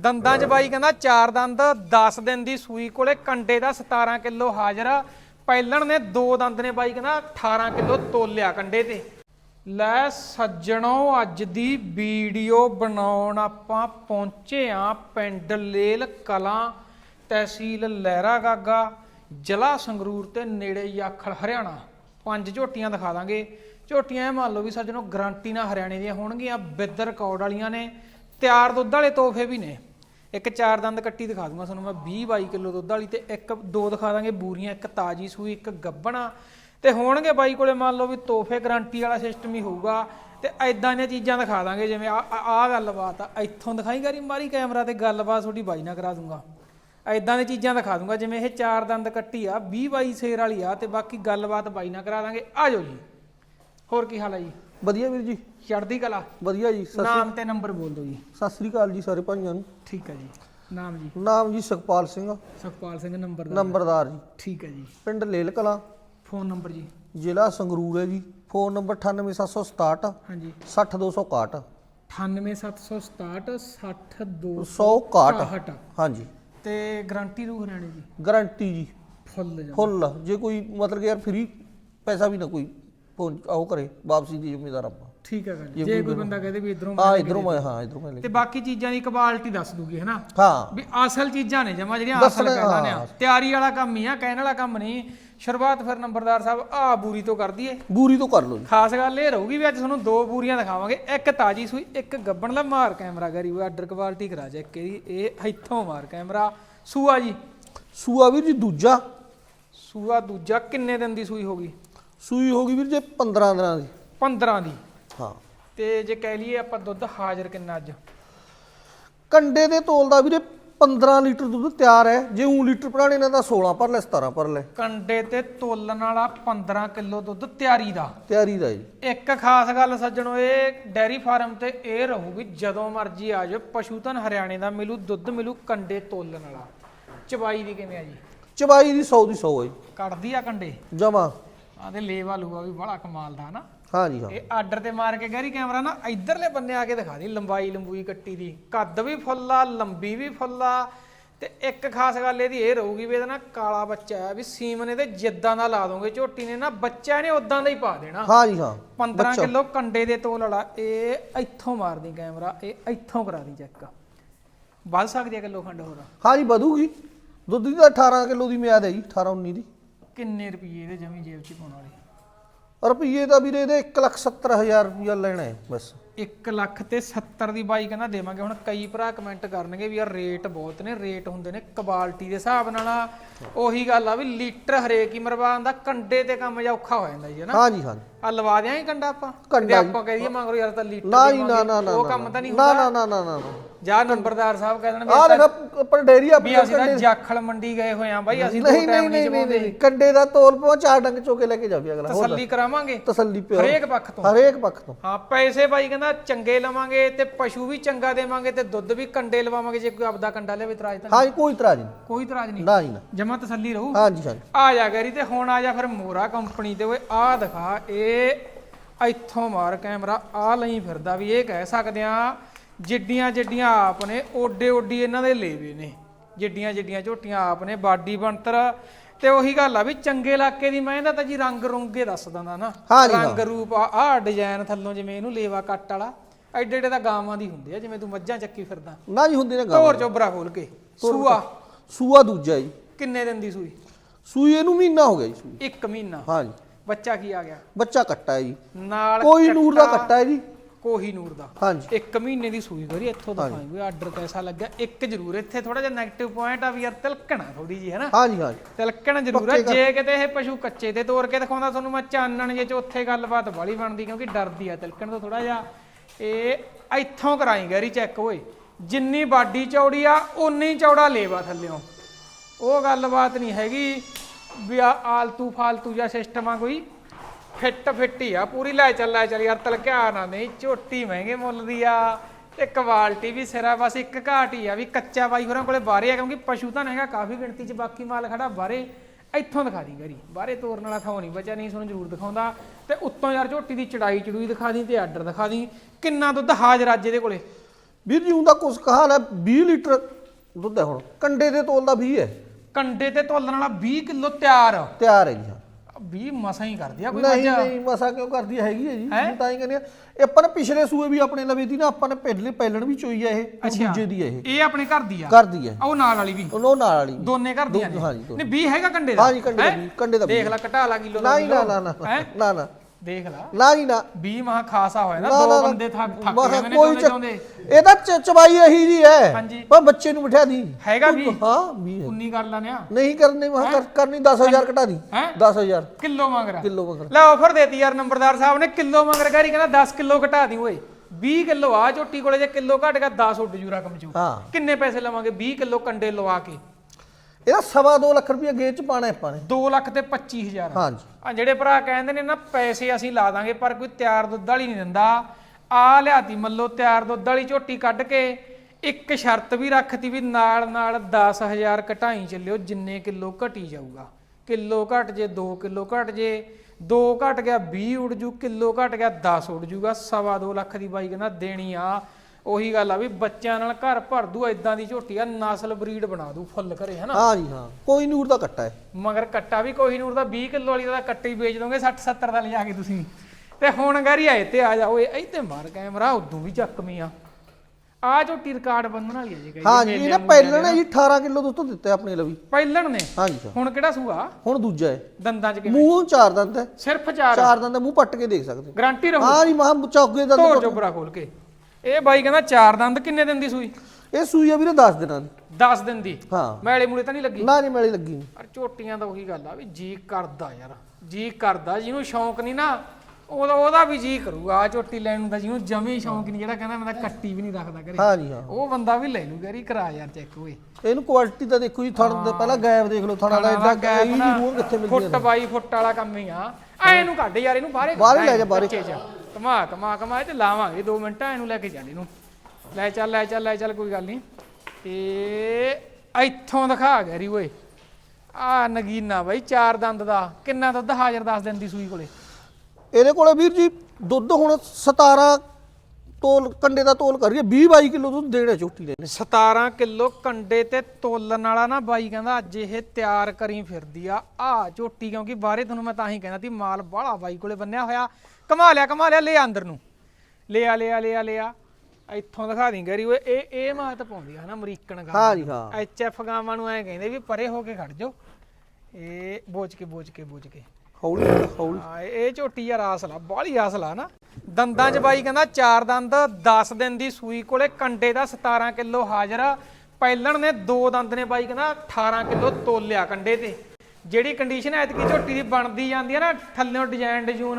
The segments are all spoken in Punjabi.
ਦੰਦਾਂ 'ਚ ਬਾਈ ਕਹਿੰਦਾ ਚਾਰ ਦੰਦ 10 ਦਿਨ ਦੀ ਸੂਈ ਕੋਲੇ ਕੰਡੇ ਦਾ 17 ਕਿਲੋ ਹਾਜ਼ਰ ਪਹਿਲਣ ਨੇ ਦੋ ਦੰਦ ਨੇ ਬਾਈ ਕਹਿੰਦਾ 18 ਕਿਲੋ ਤੋਲਿਆ ਕੰਡੇ ਤੇ। ਲੈ ਸੱਜਣੋ, ਅੱਜ ਦੀ ਵੀਡੀਓ ਬਣਾਉਣ ਆਪਾਂ ਪਹੁੰਚੇ ਆ ਪਿੰਡ ਲੇਲ ਕਲਾਂ ਤਹਿਸੀਲ ਲਹਿਰਾ ਗਾਗਾ, ਜ਼ਿਲ੍ਹਾ ਸੰਗਰੂਰ ਤੇ ਨੇੜੇ ਯਾਖਲ ਹਰਿਆਣਾ। ਪੰਜ ਝੋਟੀਆਂ ਦਿਖਾ ਦਾਂਗੇ। ਝੋਟੀਆਂ ਇਹ ਮੰਨ ਲਓ ਵੀ ਸੱਜਣੋ ਗਰੰਟੀ ਨਾਲ ਹਰਿਆਣੇ ਦੀਆਂ ਹੋਣਗੀਆਂ ਬਿੱਦ ਰਿਕਾਰਡ ਵਾਲੀਆਂ ਨੇ, ਤਿਆਰ ਦੁੱਧ ਵਾਲੇ ਤੋਹਫੇ ਵੀ ਨੇ। ਇੱਕ ਚਾਰ ਦੰਦ ਕੱਟੀ ਦਿਖਾ ਦੂੰਗਾ ਤੁਹਾਨੂੰ ਮੈਂ 20 22 ਕਿਲੋ ਦੁੱਧ ਵਾਲੀ ਤੇ ਇੱਕ, ਦੋ ਦਿਖਾ ਦਾਂਗੇ ਬੂਰੀਆਂ, ਇੱਕ ਤਾਜੀ ਸੂਈ, ਇੱਕ ਗੱਬਣਾ। ਤੇ ਹੋਣਗੇ ਬਾਈ ਕੋਲੇ ਮੰਨ ਲਓ ਵੀ ਤੋਹਫੇ ਗਾਰੰਟੀ ਵਾਲਾ ਸਿਸਟਮ ਹੀ ਹੋਊਗਾ। ਤੇ ਐਦਾਂ ਦੀਆਂ ਚੀਜ਼ਾਂ ਦਿਖਾ ਦਾਂਗੇ, ਜਿਵੇਂ ਆ ਆ ਗੱਲਬਾਤ ਆ। ਇੱਥੋਂ ਦਿਖਾਈ ਗਰੀ ਮਾਰੀ ਕੈਮਰਾ ਤੇ ਗੱਲਬਾਤ ਤੁਹਾਡੀ ਬਾਈ ਨਾਲ ਕਰਾ ਦੂੰਗਾ। ਐਦਾਂ ਦੀਆਂ ਚੀਜ਼ਾਂ ਦਿਖਾ ਦੂੰਗਾ, ਜਿਵੇਂ ਇਹ ਚਾਰ ਦੰਦ ਕੱਟੀ ਆ 20 22 ਸੇਰ ਵਾਲੀ ਆ ਤੇ ਬਾਕੀ ਗੱਲਬਾਤ ਬਾਈ ਨਾਲ ਕਰਾ ਦਾਂਗੇ। ਆ ਜਾਓ ਜੀ। ਹੋਰ ਕੀ ਹਾਲ ਹੈ ਜੀ? ਵਧੀਆ ਵੀਰ ਜੀ। ਚੜ੍ਹਦੀ ਕਲਾ। ਵਧੀਆ ਜੀ ਸਤਿ ਨਾਮ ਤੇ ਨੰਬਰ ਬੋਲ ਦਿਓ ਜੀ। ਸਤਿ ਸ੍ਰੀ ਅਕਾਲ ਜੀ ਸਾਰੇ ਭਾਈਆਂ ਨੂੰ। ਠੀਕ ਹੈ ਜੀ। ਨਾਮ ਜੀ। ਨਾਮ ਜੀ ਸੁਖਪਾਲ ਸਿੰਘ। ਸੁਖਪਾਲ ਸਿੰਘ ਨੰਬਰ ਦਾ ਨੰਬਰਦਾਰ ਜੀ। ਠੀਕ ਹੈ ਜੀ। ਪਿੰਡ ਲੇਲ ਕਲਾਂ। ਫੋਨ ਨੰਬਰ ਜੀ। ਜ਼ਿਲ੍ਹਾ ਸੰਗਰੂਰ ਹੈ ਜੀ। ਫੋਨ ਨੰਬਰ 98767 ਹਾਂਜੀ। 60261 98767 602 161 ਹਾਂਜੀ। ਤੇ ਗਾਰੰਟੀ ਰੂ ਹਰਿਆਣੇ ਦੀ ਗਾਰੰਟੀ ਜੀ। ਫੁੱਲ ਜਾ ਫੁੱਲ। ਜੇ ਕੋਈ ਮਤਲਬ ਕਿ ਯਾਰ ਫ੍ਰੀ ਪੈਸਾ ਵੀ ਨਾ ਕੋਈ ਪਹੁੰਚ- ਉਹ ਕਰੇ ਵਾਪਸੀ ਦੀ ਜ਼ਿੰਮੇਦਾਰ ਆਪਾਂ। ਠੀਕ ਹੈ ਗੱਲ ਜੇ ਕੋਈ ਬੰਦਾ ਕਹਦੇ ਵੀ ਇਧਰੋਂ ਹਾਂ ਇਧਰੋਂ ਮੈਂ ਹਾਂ ਇਧਰੋਂ ਮੈਂ ਲੈ ਤੇ ਬਾਕੀ ਚੀਜ਼ਾਂ ਦੀ ਕੁਆਲਿਟੀ ਦੱਸ ਦੂਗੀ ਹੈ ਨਾ? ਹਾਂ। ਵੀ ਅਸਲ ਚੀਜ਼ਾਂ ਨੇ ਜਮਾ ਜਿਹੜੀਆਂ ਅਸਲ ਕਹਿੰਦਾ ਨੇ। ਤਿਆਰੀ ਵਾਲਾ ਕੰਮ ਹੀ ਆ ਕਹਿਣ ਵਾਲਾ ਕੰਮ ਨਹੀਂ। ਸ਼ੁਰੂਆਤ ਫਿਰ ਨੰਬਰਦਾਰ ਸਾਹਿਬ ਆ ਬੂਰੀ ਤੋਂ ਕਰ ਦਈਏ ਬੂਰੀ ਤੋਂ ਕਰ ਲਓ ਜੀ। ਖਾਸ ਗੱਲ ਇਹ ਰਹੂਗੀ ਵੀ ਅੱਜ ਤੁਹਾਨੂੰ ਦੋ ਬੂਰੀਆਂ ਦਿਖਾਵਾਂਗੇ। ਇੱਕ ਤਾਜੀ ਸੂਈ ਇੱਕ ਗੱਬਣ ਦਾ ਮਾਰ ਕੈਮਰਾ ਉਹ ਆਰਡਰ ਕੁਆਲਿਟੀ ਕਰਾ ਜਾ ਇਹਦੀ। ਇਹ ਇੱਥੋਂ ਮਾਰ ਕੈਮਰਾ। ਸੂਆ ਜੀ। ਸੂਆ ਵੀਰ ਜੀ ਦੂਜਾ। ਸੂਆ ਦੂਜਾ ਕਿੰਨੇ ਦਿਨ ਦੀ ਸੂਈ ਹੋਗੀ ਸੂਈ ਹੋ ਗਈ ਵੀਰ ਜੀ 15 ਦਿਨਾਂ ਦੀ। 15 ਦੀ। ਹਾਂ। ਤੇ ਜੇ ਕਹਿ ਲਈਏ ਆਪਾਂ ਦੁੱਧ ਹਾਜ਼ਰ ਕਿੰਨਾ ਅੱਜ? ਕੰਡੇ ਦੇ ਤੋਲ ਦਾ ਵੀਰੇ 15 ਲੀਟਰ ਦੁੱਧ ਤਿਆਰ ਹੈ। ਜੇ ਉਂ ਲੀਟਰ ਭਰਾਣੇ ਨੇ ਤਾਂ 16 ਭਰ ਲੈ 17 ਭਰ ਲੈ। ਕੰਡੇ ਤੇ ਤੋਲਣ ਵਾਲਾ 15 ਕਿਲੋ ਦੁੱਧ ਤਿਆਰੀ ਦਾ। ਤਿਆਰੀ ਦਾ ਜੀ। ਇੱਕ ਖਾਸ ਗੱਲ ਸੱਜਣੋ ਇਹ ਡੈਰੀ ਫਾਰਮ ਤੇ ਇਹ ਰਹੂਗੀ ਜਦੋਂ ਮਰਜ਼ੀ ਆ ਜਾਓ ਪਸ਼ੂ ਧਨ ਹਰਿਆਣੇ ਦਾ ਮਿਲੂ ਦੁੱਧ ਮਿਲੂ ਕੰਡੇ ਤੋਲਣ ਵਾਲਾ। ਚਬਾਈ ਦੀ ਕਿਵੇਂ ਆ ਜੀ? ਚਬਾਈ ਦੀ 100 ਦੀ 100 ਹੈ ਜੀ। ਕੱਢਦੀ ਆ ਕੰਡੇ? ਜਮਾ। ਆਦੇ ਲੇਵਾ ਲੂਆ ਵੀ ਬੜਾ ਕਮਾਲ ਦਾ ਹਨਾ? ਹਾਂ ਜੀ ਹਾਂ। ਇਹ ਆਰਡਰ ਤੇ ਮਾਰ ਕੇ ਗੈਰੀ ਕੈਮਰਾ ਨਾ ਇਧਰਲੇ ਬੰਨੇ ਆ ਕੇ ਦਿਖਾ ਦੀ ਲੰਬਾਈ ਲੰਬੂਈ ਕੱਟੀ ਦੀ। ਕੱਦ ਵੀ ਫੁੱਲਾ ਲੰਬੀ ਵੀ ਫੁੱਲਾ ਤੇ ਇੱਕ ਖਾਸ ਗੱਲ ਇਹਦੀ ਇਹ ਰਹੂਗੀ ਵੀ ਇਹਦਾ ਨਾ ਕਾਲਾ ਬੱਚਾ ਹੈ ਵੀ ਸੀਮ ਨੇ ਤੇ ਜਿੱਦਾਂ ਦਾ ਲਾ ਦੋਗੇ ਝੋਟੀ ਨੇ ਨਾ ਬੱਚਾ ਇਹਨੇ ਉਦਾਂ ਦਾ ਹੀ ਪਾ ਦੇਣਾ। ਹਾਂ ਜੀ ਹਾਂ। 15 ਕਿਲੋ ਕੰਡੇ ਦੇ ਤੋਲ ਵਾਲਾ ਇਹ ਇੱਥੋਂ ਮਾਰਦੀ ਕੈਮਰਾ ਇਹ ਇੱਥੋਂ ਕਰਾ ਦੀ ਚੈੱਕ ਵੱਧ ਸਕਦੀ ਹੈ ਕਿਲੋ ਖੰਡ ਹੋਰ? ਹਾਂ ਜੀ ਵਧੂਗੀ। ਦੁੱਧ ਦੀ ਤਾਂ 18 ਕਿਲੋ ਦੀ ਮਿਆਦ ਹੈ ਜੀ 18 19 ਦੀ। ਕਿੰਨੇ ਰੁਪਏ ਇਹਦੇ ਜਮੀ ਜੇਬ 'ਚ ਪਾਉਣ ਵਾਲੇ? ਰੁਪਈਏ ਦਾ ਵੀਰੇ ਇਹਦੇ 170000 ਰੁਪਇਆ ਲੈਣਾ ਹੈ ਬਸ। 1 ਲੱਖ ਤੇ 70 ਦੀ ਬਾਈ ਕਹਿੰਦਾ ਦੇਵਾਂਗੇ। ਹੁਣ ਕਈ ਭਰਾ ਕਮੈਂਟ ਕਰਨਗੇ ਵੀ ਯਾਰ ਰੇਟ ਬਹੁਤ ਨੇ ਰੇਟ ਹੁੰਦੇ ਨੇ ਕੁਆਲਿਟੀ ਦੇ ਹਿਸਾਬ ਨਾਲ ਉਹੀ ਗੱਲ ਆ ਵੀ ਲੀਟਰ ਹਰੇਕ ਹੀ ਮਰਵਾਉਣ ਦਾ ਕੰਡੇ ਤੇ ਕੰਮ ਜਾਂ ਔਖਾ ਹੋ ਜਾਂਦਾ ਜੀ ਹਨਾ ਹਾਂ ਜੀ ਹਾਂ ਜੀ। ਆ ਲਵਾ ਦਿਆਂਗੇ ਕੰਡਾ ਆਪਾਂ। ਕੰਡਾ ਜੇ ਆਪਾਂ ਕਹੀਏ ਮੰਗਰੋ ਯਾਰ ਤਾਂ ਲੀਟਰ ਨਾ ਜੀ ਨਾ ਨਾ ਨਾ ਉਹ ਨਾ, ਕੰਮ ਤਾਂ ਨਹੀਂ ਨਾ ਹੁੰਦਾ। ਨਾ ਨਾ ਨਾ ਨਾ ਨਾ। ਜਾਂ ਨੰਬਰਦਾਰ ਸਾਹਿਬ ਕਹਿ ਦੇਣ ਵੀ ਆ ਦੇਖ ਪਰ ਡੇਰੀ ਆਪਣੀ ਵੀ ਅਸੀਂ ਤਾਂ ਜਾਖਲ ਮੰਡੀ ਗਏ ਹੋਏ ਆ ਬਾਈ ਅਸੀਂ ਦੋ ਨਹੀਂ ਟਾਈਮ ਨਹੀਂ ਨਹੀਂ ਨਹੀਂ ਕੰਡੇ ਦਾ ਤੋਲ ਪਵਾ ਚਾਰ ਡੰਗ ਚੋਕੇ ਲੈ ਕੇ ਜਾਵੇ ਅਗਲਾ। ਹੋਰ ਤਸੱਲੀ ਕਰਾਵਾਂਗੇ? ਤਸੱਲੀ ਪਿਓ। ਹਰੇਕ ਪੱਖ ਤੋਂ। ਹਰੇਕ ਪੱਖ ਤੋਂ। ਹਾਂ ਪੈਸੇ ਬਾਈ ਕਹਿੰਦਾ ਚੰਗੇ ਲਵਾਂਗੇ ਤੇ ਪਸ਼ੂ ਵੀ ਚੰਗਾ ਦੇਵਾਂਗੇ ਤੇ ਦੁੱਧ ਵੀ ਕੰਡੇ ਲਵਾਵਾਂਗੇ ਜੇ ਕੋਈ ਆਪਦਾ ਕੰਡਾ ਲਿਆਵੇ ਇਤਰਾਜ਼ ਤਾਂ ਹਾਂ ਜੀ ਕੋਈ ਇਤਰਾਜ਼ ਨਹੀਂ। ਕੋਈ ਇਤਰਾਜ਼ ਨਹੀਂ। ਨਾ ਜੀ ਨਾ। ਜਮਾ ਤਸੱਲੀ ਰਹੂ। ਹਾਂ ਜੀ ਹਾਂ ਜੀ। ਆ ਜਾ ਗੈਰੀ ਤੇ ਹੁਣ ਆ ਜਾ ਫਿਰ ਮੋਰਾ ਕੰਪਨੀ ਤੇ ਓਏ ਆ ਦਿਖਾ ਇਹ ਇੱਥੋਂ ਮਾਰ ਕੈਮਰਾ ਆ ਲਈ ਫਿਰਦਾ ਵੀ ਇਹ ਕਹਿ ਸਕਦੇ ਆ ਜਿੱਡੀਆਂ ਜਿੱਡੀਆਂ ਆਪ ਨੇ ਓਡੇ ਓਡੀ ਇਹਨਾਂ ਦੇ ਲੇਵੇ ਨੇ। ਜਿੱਡੀਆਂ ਜਿੱਡੀਆਂ ਝੋਟੀਆਂ ਆਪ ਨੇ ਬਾਡੀ ਬਣਤਰ। ਤੇ ਉਹੀ ਗੱਲ ਆ ਵੀ ਚੰਗੇ ਇਲਾਕੇ ਦੀ ਮੈਂ ਦਾ ਤਾਂ ਜੀ ਰੰਗ ਰੁੰਗੇ ਦੱਸ ਦਿੰਦਾ ਨਾ। ਹਾਂ ਜੀ, ਰੰਗ ਰੂਪ ਆ ਡਿਜ਼ਾਈਨ ਥੱਲੋਂ ਜਿਵੇਂ ਇਹਨੂੰ ਲੇਵਾ ਕੱਟ ਵਾਲਾ ਐਡੇ ਐਡੇ ਤਾਂ ਗਾਵਾਂ ਦੀ ਹੁੰਦੇ ਆ ਜਿਵੇਂ ਤੂੰ ਮੱਝਾਂ ਚੱਕੀ ਫਿਰਦਾ। ਨਾ ਜੀ ਹੁੰਦੀ ਨਾ ਗੱਲ ਢੋਰ ਚੋਬਰਾ ਖੋਲ ਕੇ। ਸੂਆ। ਸੂਆ ਦੂਜਾ ਜੀ। ਕਿੰਨੇ ਦਿਨ ਦੀ ਸੂਈ? ਸੂਈ ਇਹਨੂੰ ਮਹੀਨਾ ਹੋ ਗਿਆ ਜੀ ਸੂਈ। ਇੱਕ ਮਹੀਨਾ। ਹਾਂ ਜੀ। ਬੱਚਾ ਕੀ ਆ ਗਿਆ? ਬੱਚਾ ਕੱਟਾ ਹੈ ਜੀ। ਨਾਲ ਕੋਈ ਨੂਰ ਦਾ ਕੱਟਾ ਹੈ ਜੀ। ਕੋਹੀ ਨੂਰ ਦਾ। ਹਾਂ ਜੀ ਇੱਕ ਮਹੀਨੇ ਦੀ ਸੂਈ ਕਰੀ ਇੱਥੋਂ ਦਿਖਾਈ ਵੀ ਆਰਡਰ ਕੈਸਾ ਲੱਗਿਆ ਇੱਕ ਜ਼ਰੂਰ ਇੱਥੇ ਥੋੜਾ ਜਿਹਾ 네ਗੇਟਿਵ ਪੁਆਇੰਟ ਆ ਵੀ ਯਾਰ ਤਿਲਕਣਾ ਥੋੜੀ ਜੀ ਹੈ ਨਾ ਹਾਂ ਜੀ ਹਾਂ ਜੀ ਤਿਲਕਣ ਜ਼ਰੂਰ ਹੈ ਜੇ ਕਿਤੇ ਇਹ ਪਸ਼ੂ ਕੱਚੇ ਤੇ ਤੋੜ ਕੇ ਦਿਖਾਉਂਦਾ ਤੁਹਾਨੂੰ ਮੈਂ ਚਾਨਣ ਜੇ ਚ ਉੱਥੇ ਗੱਲਬਾਤ ਬਾਲੀ ਬਣਦੀ ਕਿਉਂਕਿ ਡਰਦੀ ਆ ਤਿਲਕਣ ਤੋਂ ਥੋੜਾ ਜਿਹਾ। ਇਹ ਇੱਥੋਂ ਕਰਾਈ ਗੈਰੀ ਚੈੱਕ ਓਏ। ਜਿੰਨੀ ਬਾਡੀ ਚੌੜੀ ਆ ਉਨੀ ਚੌੜਾ ਲੇਵਾ ਥੱਲਿਓਂ। ਉਹ ਗੱਲਬਾਤ ਨਹੀਂ ਹੈਗੀ ਵੀ ਆਲਤੂ ਫਾਲਤੂ ਜਿਹਾ ਸਿਸਟਮ ਆ ਕੋਈ। ਫਿੱਟ ਫਿੱਟ ਹੀ ਆ ਪੂਰੀ ਲੈ ਚੱਲ ਲੈ ਚੱਲ। ਯਾਰ ਤਲਕਿਆ ਨਾ ਨਹੀਂ ਝੋਟੀ ਮਹਿੰਗੇ ਮੁੱਲ ਦੀ ਆ। ਤੇ ਕੁਆਲਿਟੀ ਵੀ ਸਿਰਾ ਬਸ ਇੱਕ ਘਾਟ ਹੀ ਆ ਵੀ ਕੱਚਾ ਬਾਈ ਹੋਰਾਂ ਕੋਲੇ ਬਾਰੇ ਆ ਕਿਉਂਕਿ ਪਸ਼ੂ ਤਾਂ ਹੈਗਾ ਕਾਫੀ ਗਿਣਤੀ 'ਚ ਬਾਕੀ ਮਾਲ ਖੜਾ ਬਾਰੇ ਇੱਥੋਂ ਦਿਖਾ ਦੀ ਗਰੀ ਬਾਰੇ ਤੋਰਨ ਵਾਲਾ ਥਾਂ ਨਹੀਂ ਬਚਿਆ ਨਹੀਂ ਤੁਹਾਨੂੰ ਜ਼ਰੂਰ ਦਿਖਾਉਂਦਾ। ਤੇ ਉੱਤੋਂ ਯਾਰ ਝੋਟੀ ਦੀ ਚੜਾਈ ਚੜੂਈ ਦਿਖਾ ਦੀ ਤੇ ਆਰਡਰ ਦਿਖਾ ਦੀ। ਕਿੰਨਾ ਦੁੱਧ ਹਾਜ਼ਰ ਅੱਜ ਇਹਦੇ ਕੋਲੇ? ਵੀਰ ਜੀ ਹੁੰਦਾ ਕੁਛ ਕਹਾਲ ਹੈ 20 ਲੀਟਰ ਦੁੱਧ ਹੈ ਹੁਣ। ਕੰਡੇ ਦੇ ਤੋਲ ਦਾ 20 ਹੈ। ਕੰਡੇ ਤੇ ਤੋਲਣ ਵਾਲਾ 20 ਕਿਲੋ ਤਿਆਰ। ਤਿਆਰ ਹੈ ਜੀ 20 ਮਸਾਂ ਹੀ ਕਰਦੀ ਆ ਕੋਈ ਨਹੀਂ ਮੱਝ ਨਹੀਂ ਮਸਾ ਕਿਉਂ ਕਰਦੀ? ਹੈਗੀ ਹੈ ਜੀ ਹੈਂ? ਤਾਂ ਹੀ ਕਹਿੰਦੇ ਆ ਇਹ ਆਪਾਂ ਨੇ ਪਿਛਲੇ ਸੂਏ ਵੀ ਆਪਣੇ ਲਵੇ ਦੀ ਨਾ ਆਪਾਂ ਨੇ ਪਹਿਲੇ ਪਹਿਲਣ ਵੀ ਚੋਈ ਹੈ ਇਹ ਹੁਣ ਅੱਛਾ ਦੂਜੇ ਦੀ ਇਹ ਇਹ ਆਪਣੇ ਘਰ ਦੀ ਆ ਕਰਦੀ ਹੈ ਉਹ ਨਾਲ ਵਾਲੀ ਵੀ ਉਹ ਨਾਲ ਵਾਲੀ ਵੀ। ਦੋਨੇ ਘਰ ਦੀਆਂ ਨੇ ਦੋ- ਹਾਂਜੀ, ਦੋਨੇ। ਨਹੀਂ 20 ਹੈਗਾ ਕੰਡੇ ਦਾ ਹਾਂਜੀ, ਕੰਡੇ ਦਾ ਹੈਂ? ਵੀਹ, ਕੰਡੇ ਦਾ ਦੇਖ ਵੀਹ। ਲੈ ਘਟਾ ਲਾ ਕਿਲੋ ਨਾ ਹੀ ਨਾ ਨਾ ਨਾ ਹੈਂ? ਨਾ ਨਾ ਦੇਖ ਲੈ। ਨਾ ਜੀ ਨਾ। 20 ਮਹਾ ਖਾਸਾ ਹੋਇਆ ਨਾ ਨਾ, ਦੋ ਨਾ। ਬੰਦੇ ਥੱਕ ਥੱਕ ਗਏ ਨੇ ਕੋਈ ਚਾਹੁੰਦੇ ਚੱਕ- ਚਾਹੁੰਦੇ ਇਹ ਤਾਂ ਚ- ਚਬਾਈ ਇਹੀ ਜੀ ਹੈ। ਪਰ ਬੱਚੇ ਨੂੰ ਬਿਠਾ ਦੀ। ਹੈਗਾ ਵੀ ਹਾਂ ਵੀ ਹੈ। 19 ਕਰ ਲੈਣੇ ਆ। ਨਹੀਂ ਕਰਨੀ ਮੈਂ ਕਰ ਕਰਨੀ 10000 ਘਟਾ ਦੀ। ਹੈ? 10000 ਕਿਲੋ ਮੰਗ ਰਿਹਾ ਕਿਲੋ ਮਗਰ। ਲੈ ਆਫਰ ਦੇਤੀ ਯਾਰ ਨੰਬਰਦਾਰ ਸਾਹਿਬ ਨੇ ਕਿਲੋ ਮੰਗ ਰਿਹਾ ਕਹਿੰਦਾ 10 ਕਿਲੋ ਘਟਾ ਦੀ ਓਏ। 20 ਕਿਲੋ ਆ ਝੋਟੀ ਕੋਲੇ ਜੇ ਕਿਲੋ ਘਟ ਗਿਆ 10 ਉੱਡ ਜੂ ਰਕਮ ਚੋਂ। ਹਾਂ। ਕਿੰਨੇ ਪੈਸੇ ਲਵਾਂਗੇ? 20 ਕਿਲੋ ਕੰਡੇ ਲਵਾ ਕੇ। ਇਹਦਾ ਸਵਾ ਦੋ ਲੱਖ ਰੁਪਏ ਗੇਜ ਚ ਪਾਣਾ ਆਪਾਂ ਨੇ। 2 ਲੱਖ ਤੇ 25000 ਹਾਂਜੀ। ਆ ਜਿਹੜੇ ਭਰਾ ਕਹਿੰਦੇ ਨੇ ਨਾ ਪੈਸੇ ਅਸੀਂ ਲਾ ਦਾਂਗੇ ਪਰ ਕੋਈ ਤਿਆਰ ਦੁੱਧ ਵਾਲੀ ਨਹੀਂ ਦਿੰਦਾ। ਆ ਲਿਆਤੀ ਮੱਲੋ ਤਿਆਰ ਦੁੱਧ ਵਾਲੀ ਝੋਟੀ ਕੱਢ ਕੇ ਇੱਕ ਸ਼ਰਤ ਵੀ ਰੱਖਤੀ ਵੀ ਨਾਲ ਨਾਲ 10000 ਘਟਾਈ ਚੱਲਿਓ ਜਿੰਨੇ ਕਿਲੋ ਘਟੀ ਜਾਊਗਾ। ਕਿਲੋ ਘਟ ਜੇ 2 ਕਿਲੋ ਘਟ ਜੇ 2 ਘਟ ਗਿਆ 20 ਉੜ ਜੂ ਕਿਲੋ ਘਟ ਗਿਆ 10 ਉੜ ਜੂਗਾ। ਸਵਾ ਦੋ ਲੱਖ ਦੀ ਬਾਈ ਕਹਿੰਦਾ ਦੇਣੀ ਆ। ਉਹੀ ਗੱਲ ਆ ਵੀ ਬੱਚਿਆਂ ਨਾਲ ਘਰ ਭਰ ਦੂ ਇਦਾਂ ਦੀ ਝੋਟੀ ਆ ਨਸਲ ਬਰੀਡ ਬਣਾ ਦੂ ਫੁੱਲ ਘਰੇ ਹਨਾ? ਹਾਂ ਜੀ ਹਾਂ। ਕੋਈ ਨੂਰ ਦਾ ਕੱਟਾ ਹੈ। ਮਗਰ ਕੱਟਾ ਵੀ ਕੋਈ ਨੂਰ ਦਾ 20 ਕਿਲੋ ਵਾਲੀ ਦਾ ਕੱਟੇ ਹੀ ਵੇਚ ਦੋਗੇ 60 70 ਦਾ ਲਿਜਾ ਕੇ ਤੁਸੀਂ। ਤੇ ਹੁਣ ਗਰੀ ਆਏ ਤੇ ਆ ਜਾ ਓਏ ਇੱਥੇ ਮਾਰ ਕੈਮਰਾ ਉਦੋਂ ਵੀ ਚੱਕਮੀ ਆ। ਆ ਝੋਟੀ ਰਿਕਾਰਡ ਬੰਨਣ ਵਾਲੀ ਆ ਜੀ ਕਹੀ ਹਾਂ ਜੀ ਇਹਨੇ ਪਹਿਲਾਂ ਨੇ ਜੀ 18 ਕਿਲੋ ਦੁੱਧ ਦਿੱਤੇ ਆਪਣੇ ਲਵੀ ਪਹਿਲਣ ਨੇ? ਹਾਂ ਜੀ ਹਾਂ। ਹੁਣ ਕਿਹੜਾ ਸੂਆ? ਹੁਣ ਦੂਜਾ ਹੈ। ਦੰਦਾਂ ਚ ਕਿਵੇਂ? ਮੂੰਹ ਚਾਰ ਦੰਦ ਹੈ। ਸਿਰਫ ਚਾਰ? ਚਾਰ ਦੰਦ ਮੂੰਹ ਪੱਟ ਕੇ ਦੇਖ ਸਕਦੇ ਹੋ। ਗਾਰੰਟੀ ਰਹੂ? ਹਾਂ ਜੀ ਮਾਂ ਚੌਕੇ ਦੰਦ ਧੋ ਚੋਬਰਾ ਖੋਲ ਕੇ। ਇਹ ਬਾਈ ਕਹਿੰਦਾ ਚਾਰ ਦੰਦ ਕਿੰਨੇ ਦਿਨ ਦੀ ਸੂਈ? ਇਹ ਸੂਈ ਆ ਵੀਰੇ 10 ਦਿਨਾਂ ਦੀ। 10 ਦਿਨ ਦੀ? ਹਾਂ। ਮੈਲੇ ਮੂਲੇ ਤਾਂ ਨਹੀਂ ਲੱਗੀ? ਨਾ ਨਹੀਂ ਮੇਲੀ ਲੱਗੀ। ਪਰ ਝੋਟੀਆਂ ਦਾ ਉਹੀ ਗੱਲ ਆ ਵੀ ਜੀ ਕਰਦਾ ਯਾਰ ਜੀ ਕਰਦਾ ਜਿਹਨੂੰ ਸ਼ੌਂਕ ਨਹੀਂ ਨਾ ਉਹਦਾ ਉਹਦਾ ਵੀ ਜੀ ਕਰੂਗਾ। ਆ ਝੋਟੀ ਲੈਣ ਤਾਂ ਜਿਹਨੂੰ ਜਮੇ ਸ਼ੌਂਕ ਨਹੀਂ ਜਿਹੜਾ ਕਹਿੰਦਾ ਮੈਂ ਤਾਂ ਕੱਟੀ ਵੀ ਨਹੀਂ ਰੱਖਦਾ ਘਰੇ। ਹਾਂ ਜੀ ਹਾਂ। ਉਹ ਬੰਦਾ ਵੀ ਲੈ ਲੂ ਗਰੀ ਕਰਾ ਯਾਰ ਚੈੱਕ ਓਏ ਇਹਨੂੰ ਕੁਆਲਿਟੀ ਤਾਂ ਦੇਖੋ ਜੀ ਥਣ ਦਾ ਪਹਿਲਾਂ ਗੈਪ ਦੇਖ ਲਓ ਥਣਾ ਦਾ ਇਦਾਂ ਗੈਪ ਇਹ ਨਾ ਰੂਹ ਕਿੱਥੇ ਮਿਲਦੀ ਫੁੱਟ ਬਾਈ ਫੁੱਟ ਵਾਲਾ ਕੰਮ ਹੀ ਆ। ਐ ਇਹਨੂੰ ਕੱਢ ਯਾਰ ਇਹਨੂੰ ਬਾਹਰੇ ਬਾਹਰੇ ਲੈ ਜਾ, ਬਾਹਰੇ। ਕਮਾ ਕਮਾ ਕਮਾ ਤੇ ਲਾਵਾਂਗੇ 2 ਮਿੰਟਾਂ ਇਹਨੂੰ ਲੈ ਕੇ ਜਾਣੀ ਇਹਨੂੰ ਲੈ ਚੱਲ ਲੈ ਚੱਲ ਲੈ ਚੱਲ, ਕੋਈ ਗੱਲ ਨਹੀਂ। ਤੇ ਇੱਥੋਂ ਦਿਖਾ ਗੈਰੀ ਓਏ। ਆ ਨਗੀਨਾ ਬਾਈ, ਚਾਰ ਦੰਦ ਦਾ। ਕਿੰਨਾ ਦੁੱਧ ਹਾਜ਼ਰ ਦੱਸ ਦਿੰਦੀ ਸੂਈ ਕੋਲੇ? ਇਹਦੇ ਕੋਲੇ ਵੀਰ ਜੀ, ਦੁੱਧ ਹੁਣ 17 ਤੋਲ ਕੰਡੇ ਦਾ ਤੋਲ ਕਰੀਏ 20 22 ਕਿਲੋ ਦੁੱਧ ਦੇਣਾ ਝੋਟੀ ਨੇ 17 ਕਿਲੋ ਕੰਡੇ ਤੇ ਤੋਲਣ ਵਾਲਾ ਨਾ ਬਾਈ ਕਹਿੰਦਾ ਅੱਜ ਇਹ ਤਿਆਰ ਕਰੀ ਫਿਰਦੀ ਆ। ਆ ਝੋਟੀ ਕਿਉਂਕਿ ਬਾਹਰੇ ਤੁਹਾਨੂੰ ਮੈਂ ਤਾਂ ਹੀ ਕਹਿੰਦਾ ਸੀ ਮਾਲ ਬਾਹਲਾ ਬਾਈ ਕੋਲੇ ਬੰਨਿਆ ਹੋਇਆ। ਕਮਾ ਲਿਆ ਕਮਾ ਲਿਆ ਲੈ ਅੰਦਰ ਨੂੰ। ਲਿਆ ਲਿਆ ਲਿਆ ਲਿਆ। ਇੱਥੋਂ ਦਿਖਾ ਦੀ ਗਰੀ ਓਏ ਇਹ ਇਹ ਮਾਤ ਪਾਉਂਦੀ ਆ ਹਨਾ ਅਮਰੀਕਨ ਗਾਂ ਹਾਂ ਜੀ ਹਾਂ। ਐਚ ਐਫ ਗਾਵਾਂ ਨੂੰ ਐ ਕਹਿੰਦੇ ਵੀ ਪਰੇ ਹੋ ਕੇ ਖੜ ਜਾਓ। ਇਹ ਬੋਝ ਕੇ ਬੋਝ ਕੇ ਬੋਝ ਕੇ। ਹੌਲੀ ਹੌਲੀ ਹਾਂ ਇਹ ਝੋਟੀ ਯਾਰ ਆਸਲਾ ਬਾਹਲੀ ਆਸਲਾ ਨਾ। ਦੰਦਾਂ 'ਚ ਬਾਈ ਕਹਿੰਦਾ ਚਾਰ ਦੰਦ 10 ਦਿਨ ਦੀ ਸੂਈ ਕੋਲੇ ਕੰਡੇ ਦਾ 17 ਕਿਲੋ ਹਾਜ਼ਰ। ਪਹਿਲਣ ਨੇ ਦੋ ਦੰਦ ਨੇ ਬਾਈ ਕਹਿੰਦਾ 18 ਕਿਲੋ ਤੋਲਿਆ ਕੰਡੇ ਤੇ। ਜਿਹੜੀ ਕੰਡੀਸ਼ਨ ਐਤਕੀ ਝੋਟੀ ਦੀ ਬਣਦੀ ਜਾਂਦੀ ਆ ਨਾ ਥੱਲੇੋਂ ਡਿਜ਼ਾਈਨ ਡਿਜੂਨ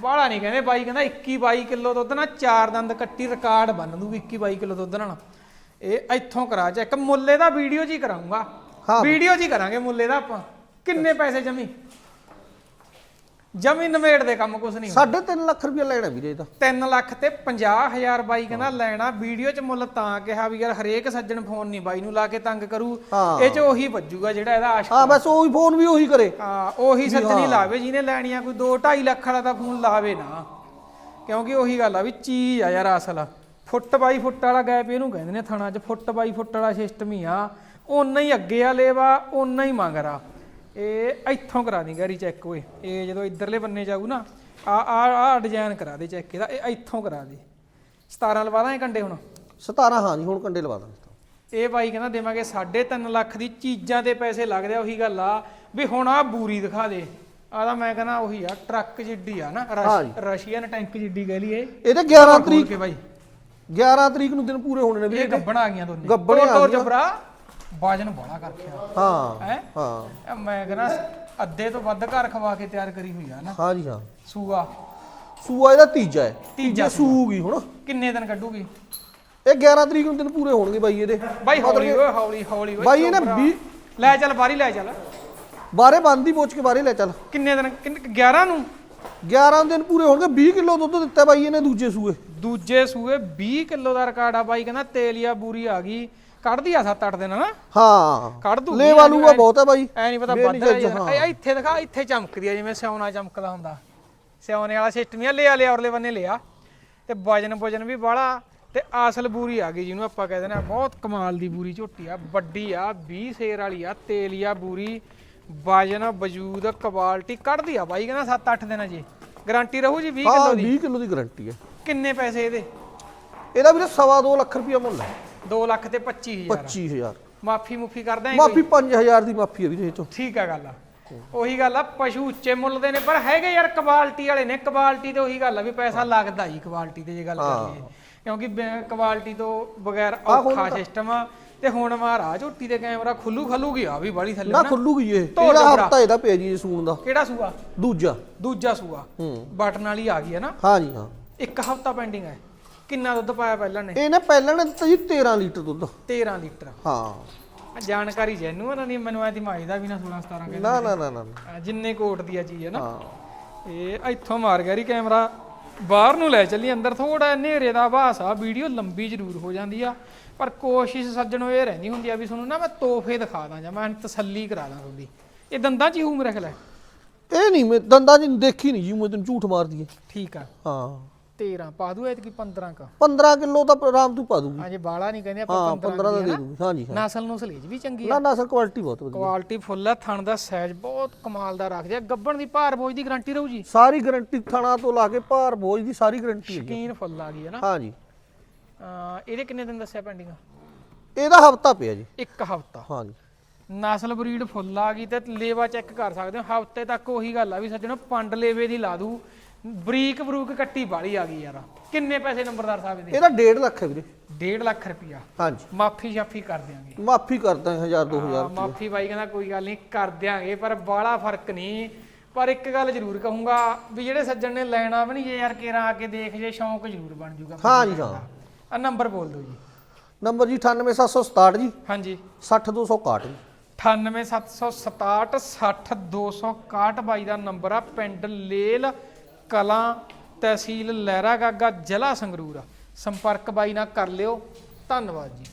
ਬਾਹਲਾ ਨਹੀਂ ਕਹਿੰਦੇ। ਬਾਈ ਕਹਿੰਦਾ 21 22 ਕਿਲੋ ਦੁੱਧ ਨਾਲ ਚਾਰ ਦੰਦ ਕੱਟੀ ਰਿਕਾਰਡ ਬਣ ਦੂ 21 22 ਕਿਲੋ ਦੁੱਧ ਨਾਲ। ਇਹ ਇੱਥੋਂ ਕਰਾ ਚੈੱਕ ਮੁੱਲੇ ਦਾ ਵੀਡੀਓ ਜੀ ਕਰਾਉਂਗਾ ਹਾਂ। ਵੀਡੀਓ ਜੀ ਕਰਾਂਗੇ ਮੁੱਲੇ ਦਾ ਆਪਾਂ। ਕਿੰਨੇ ਪੈਸੇ ਜਮੀ? ਜਮੀ ਨਵੇੜ ਦੇ ਕੰਮ ਕੁਛ ਨਹੀਂ ਸਾਢੇ ਤਿੰਨ ਲੱਖ ਰੁਪਏ ਲੈਣਾ ਵੀਰੇ ਇਹਦਾ 3 ਲੱਖ ਤੇ 50000 ਬਾਈ ਕਹਿੰਦਾ ਲੈਣਾ। ਵੀਡੀਓ ਚ ਮੁੱਲ ਤਾਂ ਕਿਹਾ ਵੀ ਯਾਰ ਹਰੇਕ ਸੱਜਣ ਫੋਨ ਨਹੀਂ ਬਾਈ ਨੂੰ ਲਾ ਕੇ ਤੰਗ ਕਰੂ। ਇਹ ਚ ਉਹੀ ਵੱਜੂਗਾ ਜਿਹੜਾ ਇਹਦਾ ਆਸ਼ਕ ਹਾਂ ਬਸ ਉਹੀ ਫੋਨ ਵੀ ਉਹੀ ਕਰੇ। ਹਾਂ ਉਹੀ ਸੱਜਣੀ ਲਾਵੇ ਜਿਹਨੇ ਲੈਣੀ ਆ ਕੋਈ 2 2.5 ਲੱਖ ਵਾਲਾ ਤਾਂ ਫੋਨ ਲਾਵੇ ਨਾ। ਕਿਉਂਕਿ ਉਹੀ ਗੱਲ ਆ ਵੀ ਚੀਜ਼ ਆ ਯਾਰ ਅਸਲ। ਫੁੱਟ ਬਾਈ ਫੁੱਟ ਵਾਲਾ ਗੈਪ ਇਹਨੂੰ ਕਹਿੰਦੇ ਨੇ ਥਣਾ 'ਚ ਫੁੱਟ ਬਾਈ ਫੁੱਟ ਵਾਲਾ ਸਿਸਟਮ ਹੀ ਆ। ਓਨਾ ਹੀ ਅੱਗੇ ਆ ਲੇਵਾ ਓਨਾ ਹੀ ਮੰਗਰਾ ਇਹ ਇੱਥੋਂ ਕਰਾ ਦੀ ਗੈਰੀ ਚੈੱਕ ਓਏ। ਇਹ ਜਦੋਂ ਇਧਰਲੇ ਬੰਨੇ ਜਾਊ ਨਾ ਆ ਆ ਆ ਡਿਜ਼ਾਈਨ ਕਰਾ ਦੇ ਚੈੱਕ ਇਹਦਾ ਇਹ ਇੱਥੋਂ ਕਰਾ ਦੇ। 17 ਲਵਾ ਦਾਂ ਇਹ ਕੰਡੇ ਹੁਣ? 17 ਹਾਂ ਜੀ ਹੁਣ ਕੰਡੇ ਲਵਾ ਦਾਂਗੇ ਇਹ ਬਾਈ ਕਹਿੰਦਾ ਦੇਵਾਂਗੇ 3.5 ਲੱਖ ਦੀ ਚੀਜ਼ਾਂ ਤੇ ਪੈਸੇ ਲੱਗਦੇ ਆ ਉਹੀ ਗੱਲ ਆ। ਵੀ ਹੁਣ ਆ ਬੂਰੀ ਦਿਖਾ ਦੇ। ਆ ਤਾਂ ਮੈਂ ਕਹਿੰਦਾ ਉਹੀ ਆ ਟਰੱਕ ਜਿੱਡੀ ਆ ਨਾ। ਰਸ਼ੀਅਨ ਟੈਂਕ ਜਿੱਡੀ ਕਹਿ ਲਈਏ। ਇਹਦੇ 11 ਖੋਲ ਤਰੀਕ ਕੇ ਬਾਈ। 11 ਤਰੀਕ ਨੂੰ ਦਿਨ ਪੂਰੇ ਹੋਣੇ ਨੇ ਇਹ ਵੀਰੇ ਗੱਬਣ ਆ ਗਈਆਂ ਦੋਨੇ। ਤੋਰ ਆ ਗਈਆਂ। ਬਾਜਨ ਬੜਾ ਕਰ ਰੱਖਿਆ ਹਾਂ ਹੈ? ਹਾਂ। ਮੈਂ ਕਹਿੰਦਾ ਅੱਧੇ ਤੋਂ ਵੱਧ ਘਰ ਖਵਾ ਕੇ ਤਿਆਰ ਕਰੀ ਹੋਈ ਆ ਨਾ। ਹਾਂ ਜੀ ਹਾਂ। ਸੂਆ। ਸੂਆ ਇਹਦਾ ਤੀਜਾ ਹੈ। ਤੀਜਾ ਸੂਗੀ ਹੁਣ। ਕਿੰਨੇ ਦਿਨ ਕੱਢੂਗੀ? ਇਹ 11 ਤਰੀਕ ਨੂੰ ਦਿਨ ਪੂਰੇ ਹੋਣਗੇ ਬਾਈ ਇਹਦੇ। ਬਾਈ ਹੌਲੀ ਓਏ ਹੌਲੀ ਹੌਲੀ ਓਏ ਬਾਈ ਇਹਨੇ ਚੋਬਰਾ। 20 ਲੈ ਚੱਲ ਬਾਰੀ ਲੈ ਚੱਲ। ਬਾਰੇ ਬੰਦੀ ਪੋਚ ਕੇ ਬਾਰੇ ਲੈ ਚੱਲ। ਕਿੰਨੇ ਦਿਨ ਕਿੰਨ- 11 ਨੂੰ? 11 ਦਿਨ ਪੂਰੇ ਹੋਣਗੇ 20 ਕਿਲੋ ਦੁੱਧ ਦਿੱਤਾ ਬਾਈ ਇਹਨੇ ਦੂਜੇ ਸੂਏ। ਦੂਜੇ ਸੂਏ 20 ਕਿਲੋ ਦਾ ਰਿਕਾਰਡ ਆ ਬਾਈ ਕਹਿੰਦਾ ਤੇਲੀਆ ਬੂਰੀ ਆ ਗਈ। ਕੱਢਦੀ ਆ 7-8 ਦਿਨ ਹਨਾ? ਹਾਂ। ਕੱਢ ਦੂਗੀ ਲੈ ਵਾਲੂਗਾ ਬਹੁਤ ਹੈ ਬਾਈ। ਐ ਨਹੀਂ ਪਤਾ ਵੱਧ ਰਿਹਾ ਇੱਥੇ ਦਿਖਾ ਇੱਥੇ ਚਮਕਦੀ ਆ ਜਿਵੇਂ ਸਿਉਣਾ ਚਮਕਦਾ ਹੁੰਦਾ। ਸਿਉਣੇ ਵਾਲਾ ਸਿਸਟਮ ਹੀ ਲਿਆ ਲਿਆ ਔਰਲੇ ਬੰਨੇ ਲਿਆ। ਤੇ ਵਜਨ ਵਜਨ ਵੀ ਬਾਹਲਾ ਤੇ ਅਸਲ ਬੂਰੀ ਆ ਗਈ ਜਿਹਨੂੰ ਆਪਾਂ ਕਹਿੰਦੇ ਨੇ ਬਹੁਤ ਕਮਾਲ ਦੀ ਬੂਰੀ ਝੋਟੀ ਆ। ਵੱਡੀ ਆ 20 ਸੇਰ ਵਾਲੀ ਆ ਤੇਲੀਆ ਬੂਰੀ। ਵਜਨ ਵਜੂਦ ਕੁਆਲਿਟੀ ਕੱਢਦੀ ਆ ਬਾਈ ਕਹਿੰਦਾ 7-8 ਦਿਨਾਂ ਜੀ ਗਾਰੰਟੀ ਰਹੂ ਜੀ 20 ਹਾਂ ਕਿਲੋ ਦੀ? 20 ਕਿਲੋ ਦੀ ਗਾਰੰਟੀ ਹੈ ਕਿੰਨੇ ਪੈਸੇ ਇਹਦੇ? ਇਹਦਾ ਵੀਰੇ ਸਵਾ ਦੋ ਲੱਖ ਰੁਪਇਆ ਮੁੱਲ ਹੈ। 2 ਲੱਖ ਤੇ 25000 25000 ਮਾਫੀ ਮੁਫੀ ਕਰਦਾ ਹੈ ਮਾਫੀ 5000 ਦੀ ਮਾਫੀ ਹੈ ਵੀਰੇ ਇਹ ਤੋਂ ਠੀਕ ਆ ਗੱਲ ਆ। ਉਹੀ ਗੱਲ ਆ ਪਸ਼ੂ ਉੱਚੇ ਮੁੱਲ ਦੇ ਨੇ ਪਰ ਹੈਗੇ ਯਾਰ ਕੁਆਲਿਟੀ ਵਾਲੇ ਨੇ। ਕੁਆਲਿਟੀ ਤੇ ਉਹੀ ਗੱਲ ਆ ਵੀ ਪੈਸਾ ਲੱਗਦਾ ਜੀ ਕੁਆਲਿਟੀ ਤੇ ਜੇ ਗੱਲ ਕਰੀਏ। ਕਿਉਂਕਿ ਕੁਆਲਿਟੀ ਤੋਂ ਬਗੈਰ ਔਖਾ ਸਿਸਟਮ ਆ। ਤੇ ਹੁਣ ਮਹਾਰਾਜ ਝੋਟੀ ਦੇ ਕੈਮਰਾ ਖੁੱਲੂ ਖਲੂਗੀ ਆ ਵੀ ਬੜੀ ਥੱਲੇ ਨਾ ਖੁੱਲੂਗੀ ਇਹ ਇਹਦਾ। ਹਫਤਾ ਇਹਦਾ ਪਿਆ ਜੀ ਸੂਣ ਦਾ। ਕਿਹੜਾ ਸੂਆ? ਦੂਜਾ। ਦੂਜਾ ਸੂਆ। ਬਟਨ ਵਾਲੀ ਆ ਗਈ ਹੈ ਨਾ। ਹਾਂ ਜੀ ਹਾਂ। ਇੱਕ ਹਫਤਾ ਪੈਂਡਿੰਗ ਹੈ ਕਿੰਨਾ ਦੁੱਧ ਪਾਇਆ ਪਹਿਲਾਂ ਨੇ? ਇਹਨੇ ਪਹਿਲਾਂ ਨੇ ਦਿੱਤਾ ਜੀ 13 ਲੀਟਰ ਦੁੱਧ। 13 ਲੀਟਰ। ਹਾਂ। ਆ ਜਾਣਕਾਰੀ ਜੈਨੂ ਉਹਨਾਂ ਦੀ ਮੈਨੂੰ ਐਦੀ ਮਾਈ ਦਾ ਵੀ ਨਾ 16 17 ਕਹਿੰਦੇ ਨਾ ਨਾ। ਨਾ ਨਾ ਨਾ। ਜਿੰਨੇ ਕੋਟ ਦੀ ਆ ਚੀਜ਼ ਹੈ ਨਾ। ਹਾਂ। ਇਹ ਇੱਥੋਂ ਮਾਰ ਗਿਆ ਰੀ ਕੈਮਰਾ। ਬਾਹਰ ਨੂੰ ਲੈ ਚੱਲੀ ਅੰਦਰ ਥੋੜਾ ਹਨੇਰੇ ਦਾ ਆਭਾਸ ਆ ਵੀਡੀਓ ਲੰਬੀ ਜ਼ਰੂਰ ਹੋ ਜਾਂਦੀ ਆ। ਪਰ ਕੋਸ਼ਿਸ਼ ਸੱਜਣੋ ਇਹ ਰਹਿੰਦੀ ਹੁੰਦੀ ਆ ਵੀ ਤੁਹਾਨੂੰ ਨਾ ਮੈਂ ਤੋਹਫੇ ਦਿਖਾ ਦਾਂ ਜਾਂ ਮੈਂ ਤਸੱਲੀ ਕਰਾ ਦਾਂ ਤੁਹਾਡੀ। ਇਹ ਦੰਦਾਂ 'ਚ ਹੀ ਹੂੰ ਮੇਰੇ ਖਿਆਲ ਹੈ ਇਹ ਨਹੀਂ ਮੈਂ ਦੰਦਾਂ ਜੀ ਦੇਖੀ ਨਹੀਂ ਜੀ ਮੈਂ ਤੈਨੂੰ ਝੂਠ ਮਾਰ ਦਈਏ। ਠੀਕ ਆ। ਹਾਂ। 13 ਪਾ ਦੂ ਐਤਕੀ 15 ਕਾ। 15 ਕਿਲੋ ਤਾਂ ਆਰਾਮ ਤੂੰ ਪਾ ਦੂਗੀ। ਅਜੇ ਬਾਲਾ ਨਹੀਂ ਕਹਿੰਦੇ ਆਪਾਂ 15 ਦਾ 15 ਦੇ ਦੂਗੀ। ਹਾਂ ਜੀ ਹਾਂ ਨਸਲ ਨੂੰ ਸਲੇਜ ਵੀ ਚੰਗੀ ਆ। ਨਾ ਸਰ ਕੁਆਲਿਟੀ ਬਹੁਤ ਵਧੀਆ। ਕੁਆਲਿਟੀ ਫੁੱਲ ਆ ਥਣ ਦਾ ਸਾਈਜ਼ ਬਹੁਤ ਕਮਾਲ ਦਾ ਰੱਖਦੇ ਆ। ਗੱਬਣ ਦੀ ਭਾਰ ਬੋਝ ਦੀ ਗਾਰੰਟੀ ਰਹੂ ਜੀ ਸਾਰੀ ਗਾਰੰਟੀ ਥਣਾ ਤੋਂ ਲਾ ਕੇ ਭਾਰ ਬੋਝ ਦੀ ਸਾਰੀ ਗਾਰੰਟੀ ਹੈ ਸ਼ਕੀਨ ਫੁੱਲ ਆ ਗਈ ਹੈ ਨਾ। ਹਾਂ ਜੀ ਅਹ ਇਹਦੇ ਕਿੰਨੇ ਦਿਨ ਦੱਸਿਆ ਪੈਂਡਿੰਗ ਇਹਦਾ ਹਫਤਾ ਪਿਆ ਜੀ। ਇੱਕ ਹਫਤਾ। ਹਾਂ ਜੀ ਨਸਲ ਬਰੀਡ ਫੁੱਲ ਆ ਗਈ ਤੇ ਲੇਵਾ ਚੈੱਕ ਕਰ ਸਕਦੇ ਹੋ। ਹਫ਼ਤੇ ਤੱਕ ਉਹੀ ਗੱਲ ਆ ਵੀ ਸੱਜਣੋ ਪੰਡ ਲੇਵੇ ਦੀ ਲਾ ਦੂ। ਬਰੀਕ ਬਰੂਕ ਕੱਟੀ ਬਾਲੀ ਆ ਗਈ ਯਾਰ। ਕਿੰਨੇ ਪੈਸੇ ਨੰਬਰਦਾਰ ਸਾਹਿਬ ਦੇ ਇਹਦਾ 1.5 ਲੱਖ ਹੈ ਵੀਰੇ। 1.5 ਲੱਖ ਰੁਪਿਆ ਹਾਂ ਜੀ ਮਾਫੀ ਸ਼ਾਫੀ ਕਰ ਦਿਆਂਗੇ। ਮਾਫੀ ਕਰਦਾ 1000 2000 ਮਾਫੀ ਬਾਈ ਕਹਿੰਦਾ ਕੋਈ ਗੱਲ ਨਹੀਂ ਕਰ ਦਿਆਂਗੇ ਪਰ ਬਾਹਲਾ ਫ਼ਰਕ ਨਹੀਂ। ਪਰ ਇੱਕ ਗੱਲ ਜ਼ਰੂਰ ਕਹੂੰਗਾ ਵੀ ਜਿਹੜੇ ਸੱਜਣ ਨੇ ਲੈਣਾ ਵੀ ਨਹੀਂ ਜੇ ਯਾਰ ਕੇਰਾ ਆ ਕੇ ਦੇਖ ਜੇ ਸ਼ੌਂਕ ਜ਼ਰੂਰ ਬਣ ਜੂਗਾ। ਹਾਂ ਜੀ ਹਾਂ। ਆ ਨੰਬਰ ਬੋਲ ਦਿਓ ਜੀ। ਨੰਬਰ ਜੀ 98767 ਜੀ। ਹਾਂਜੀ। 60261 ਜੀ। 98767 60261 ਬਾਈ ਦਾ ਨੰਬਰ ਆ ਪਿੰਡ ਲੇਲ ਕਲਾਂ ਤਹਿਸੀਲ ਲਹਿਰਾ ਗਾਗਾ ਜ਼ਿਲ੍ਹਾ ਸੰਗਰੂਰ ਆ। ਸੰਪਰਕ ਬਾਈ ਨਾਲ ਕਰ ਲਿਓ। ਧੰਨਵਾਦ ਜੀ।